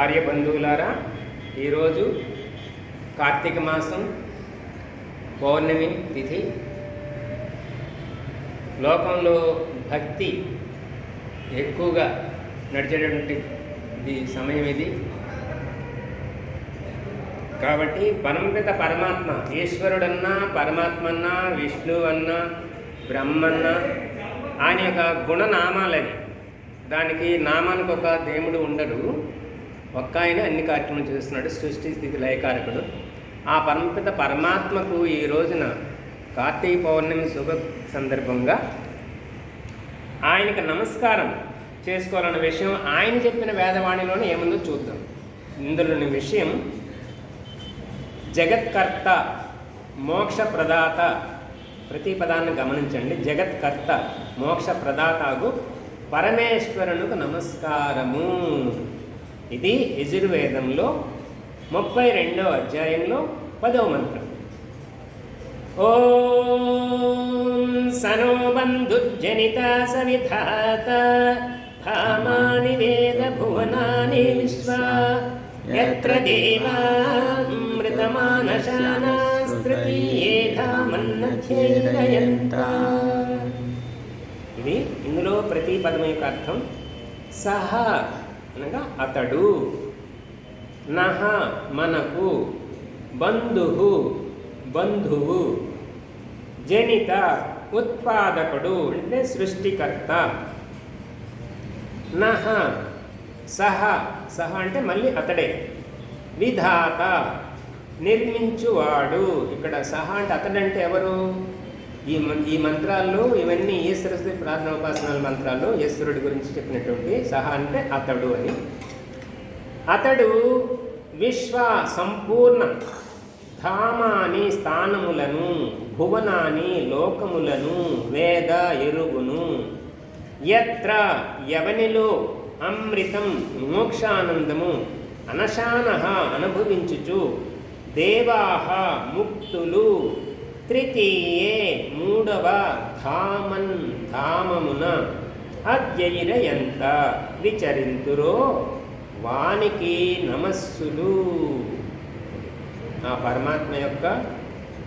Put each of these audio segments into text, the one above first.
ఆర్యబంధువులారా ఈరోజు కార్తీక మాసం పౌర్ణమి తిథి. లోకంలో భక్తి ఎక్కువగా నడిచేటటువంటి ఇది సమయం ఇది. కాబట్టి పరమపిత పరమాత్మ ఈశ్వరుడన్నా పరమాత్మన్నా విష్ణువు అన్నా బ్రహ్మన్నా ఆయన యొక్క గుణనామాలని దానికి నామానికి ఒక దేవుడు ఉండడు. ఒక్క ఆయన అన్ని కార్యక్రమాలు చేస్తున్నాడు సృష్టి స్థితి లయకారకుడు. ఆ పరమపిత పరమాత్మకు ఈ రోజున కార్తీక పౌర్ణమి శుభ సందర్భంగా ఆయనకు నమస్కారం చేసుకోవాలన్న విషయం ఆయన చెప్పిన వేదవాణిలోనే ఏముందో చూద్దాం. ఇందులోని విషయం జగత్కర్త మోక్ష ప్రదాత ప్రతి పదాన్ని గమనించండి. జగత్కర్త మోక్ష ప్రదాతకు పరమేశ్వరునికి నమస్కారము. ఇది యజుర్వేదంలో ముప్పై రెండో అధ్యాయంలో పదవ మంత్రం. ఓం సనో బంధుజనిత సవిధాత ధామాని వేద భువనాని విశ్వ యత్ర దేవామృతమానశానాస్తృతీయేధామన్నధ్యైరయంత ఇది ఇందులో ప్రతి పదం యొక్క అర్థం సహ అనగా అతడు నహ మనకు బంధువు బంధువు జనిత ఉత్పాదకుడు అంటే సృష్టికర్త. నహ సహ సహ అంటే మళ్ళీ అతడే. విధాత నిర్మించువాడు. ఇక్కడ సహ అంటే అతడంటే ఎవరు? ఈ మం- ఈ మంత్రాల్లో ఇవన్నీ ఈశ్వర ప్రార్థన ఉపాసనాల మంత్రాల్లో ఈశ్వరుడి గురించి చెప్పినటువంటి సహా అంటే అతడు అని. అతడు విశ్వ సంపూర్ణ ధామాని స్థానములను భువనాని లోకములను వేద ఎరుగును. ఎత్ర ఎవనిలో అమృతం మోక్షానందము అనశాన అనుభవించుచు దేవాహ ముక్తులు తృతీయే మూడవ ధామన్ ధామమున అద్యయిరయంత విచరింతురో వానికి నమస్సులు ఆ పరమాత్మ యొక్క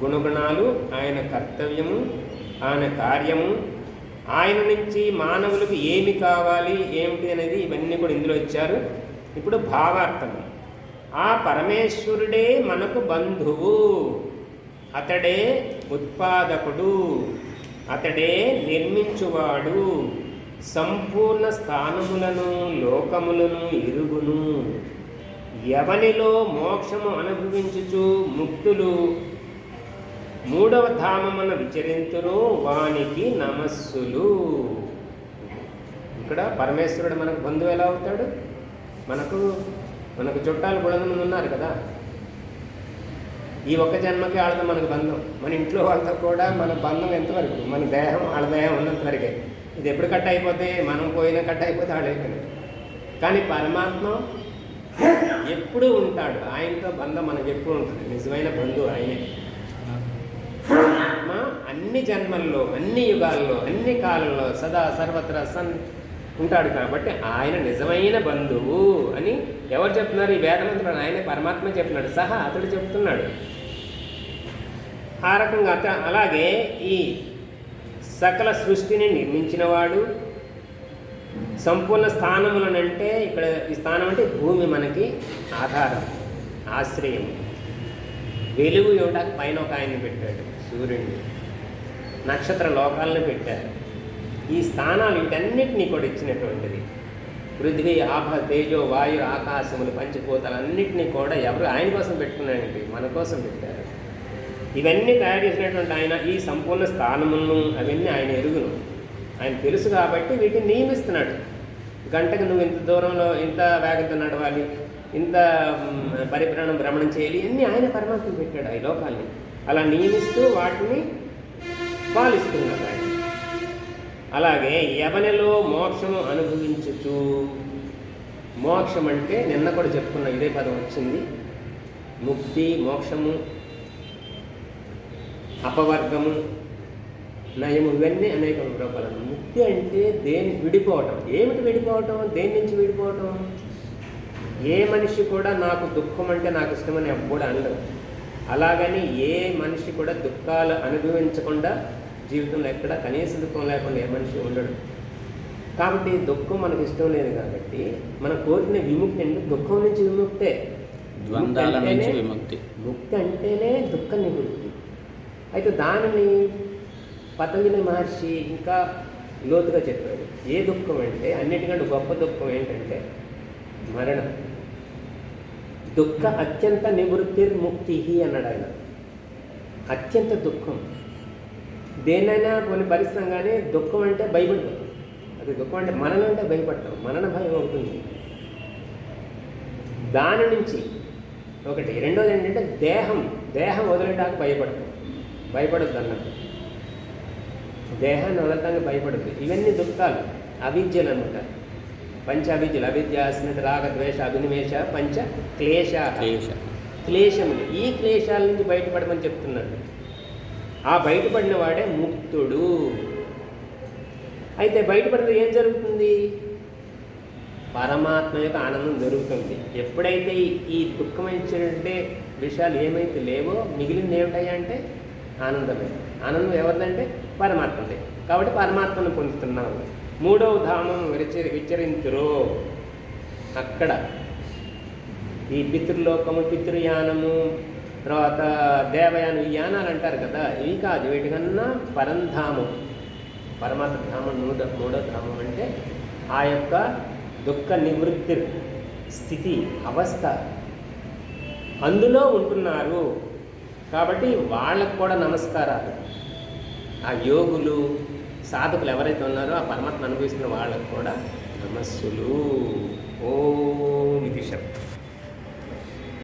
గుణగుణాలు ఆయన కర్తవ్యము ఆయన కార్యము ఆయన నుంచి మానవులకు ఏమి కావాలి ఏమిటి అనేది ఇవన్నీ కూడా ఇందులో ఇచ్చారు. ఇప్పుడు భావార్థము. ఆ పరమేశ్వరుడే మనకు బంధువు. అతడే ఉత్పాదకుడు. అతడే నిర్మించువాడు. సంపూర్ణ స్థానములను లోకములను ఇరుగును ఎవనిలో మోక్షము అనుభవించుచు ముక్తులు. మూడవ ధామమున విచరింతును వానికి నమస్సులు. ఇక్కడ పరమేశ్వరుడు మనకు బంధువు ఎలా అవుతాడు? మనకు మనకు చుట్టాలు కూడా ఉన్నారు కదా. ఈ ఒక్క జన్మకి వాళ్ళతో మనకు బంధం. మన ఇంట్లో వాళ్ళతో కూడా మన బంధం ఎంతవరకు? మన దేహం వాళ్ళ దేహం ఉన్నంత వరకే. ఇది ఎప్పుడు కట్ అయిపోతే మనం పోయినా కట్ అయిపోతే వాళ్ళు అయిపోయినాయి కానీ పరమాత్మ ఎప్పుడూ ఉంటాడు. ఆయనతో బంధం మనకు ఎప్పుడు ఉంటుంది. నిజమైన బంధువు ఆయనే. ఆత్మ అన్ని జన్మల్లో అన్ని యుగాల్లో అన్ని కాలంలో సదా సర్వత్రా సన్ ఉంటాడు కాబట్టి ఆయన నిజమైన బంధువు అని ఎవరు చెప్తున్నారు? ఈ వేదమంత్రులు. ఆయనే పరమాత్మ చెప్తున్నాడు సహా అతడు చెప్తున్నాడు. ఆ రకంగా అలాగే ఈ సకల సృష్టిని నిర్మించినవాడు. సంపూర్ణ స్థానములనంటే ఇక్కడ ఈ స్థానం అంటే భూమి మనకి ఆధారం ఆశ్రయం వెలుగు ఇవ్వడానికి పైన ఒక ఆయన్ని పెట్టాడు సూర్యుడిని నక్షత్ర లోకాలను పెట్టారు ఈ స్థానాలు వీటన్నిటినీ కూడా ఇచ్చినటువంటిది. పృథ్వీ ఆభ తేజో వాయు ఆకాశములు పంచభూతాలు అన్నింటినీ కూడా ఎవరు ఆయన కోసం పెట్టుకున్నాడండి మన కోసం పెట్టారు. ఇవన్నీ తయారు చేసినటువంటి ఆయన ఈ సంపూర్ణ స్థానములను అవన్నీ ఆయన ఎరుగును. ఆయన తెలుసు కాబట్టి వీటిని నియమిస్తున్నాడు. గంటకు నువ్వు ఇంత దూరంలో ఇంత వేగంతో నడవాలి ఇంత పరిభ్రమణం భ్రమణం చేయాలి అన్ని ఆయన పరమాత్మ పెట్టాడు ఈ లోకాల్ని. అలా నియమిస్తూ వాటిని పాలిస్తున్నాడు ఆయన. అలాగే ఎవనిలో మోక్షము అనుభవించచ్చు మోక్షం అంటే నిన్న కూడా చెప్పుకున్న ఇదే పదం వచ్చింది. ముక్తి మోక్షము అపవర్గము నయము ఇవన్నీ అనేక రూపాలు. ముక్తి అంటే దేని విడిపోవటం? ఏమిటి విడిపోవటం? దేని నుంచి విడిపోవటం? ఏ మనిషి కూడా నాకు దుఃఖం అంటే నాకు ఇష్టమని ఎప్పుడు అనడు. అలాగని ఏ మనిషి కూడా దుఃఖాలు అనుభవించకుండా జీవితంలో ఎక్కడ కనీస దుఃఖం లేకుండా ఏ మనిషి ఉండడు. కాబట్టి దుఃఖం మనకు ఇష్టం లేదు కాబట్టి మనం కోరిన విముక్తి అంటే దుఃఖం నుంచి విముక్తే. ద్వంద్వాల నుంచి విముక్తి. ముక్తి అంటేనే దుఃఖ నివృత్తి అయితే దానిని పతంజలి మహర్షి ఇంకా లోతుగా చెప్పాడు. ఏ దుఃఖం అంటే అన్నిటికంటే గొప్ప దుఃఖం ఏంటంటే మరణం. దుఃఖ అత్యంత నివృత్తిర్ముక్తి అన్నాడు ఆయన. అత్యంత దుఃఖం. దేనైనా కొన్ని భరిస్తాం కానీ దుఃఖం అంటే భయపడతాం అది దుఃఖం అంటే మరణం అంటే భయపడతాం. మరణ భయం అవుతుంది. దాని నుంచి ఒకటి రెండోది ఏంటంటే దేహం. దేహం వదిలేటానికి భయపడతాం. భయపడద్దు అన్నట్టు. దేహాన్ని వదలటానికి భయపడద్దు. ఇవన్నీ దుఃఖాలు. అవిద్యలు అనమాట పంచ అవిద్యలు. అవిద్య అస్మిత రాగ ద్వేష అభినివేశ పంచ క్లేశ. క్లేశ. క్లేశములు. ఈ క్లేశాల నుంచి బయటపడమని చెప్తున్నాడు. ఆ బయటపడిన వాడే ముక్తుడు. అయితే బయటపడిన ఏం జరుగుతుంది? పరమాత్మ యొక్క ఆనందం జరుగుతుంది ఎప్పుడైతే ఈ- ఈ దుఃఖమించినట్టే విషయాలు ఏమైతే లేవో మిగిలింది ఏమిటాయి అంటే ఆనందమే. ఆనందం ఎవరిదంటే పరమాత్మదే. కాబట్టి పరమాత్మను పొందుతున్నావు మూడవ ధామం విచరి విచరింతురో అక్కడ ఈ పితృలోకము పితృయానము తర్వాత దేవయానం ఈ యానాలు అంటారు కదా ఇవి కాదు. వీటికన్నా పరంధామం పరమాత్మ ధామం మూడో మూడో ధామం అంటే ఆ యొక్క దుఃఖ నివృత్తి స్థితి అవస్థ అందులో ఉంటున్నారు. కాబట్టి వాళ్ళకు కూడా నమస్కారాలు. ఆ యోగులు సాధకులు ఎవరైతే ఉన్నారో ఆ పరమాత్మ అనుభవిస్తున్న వాళ్ళకు కూడా నమస్సులు. ఓ ఇది శబ్దం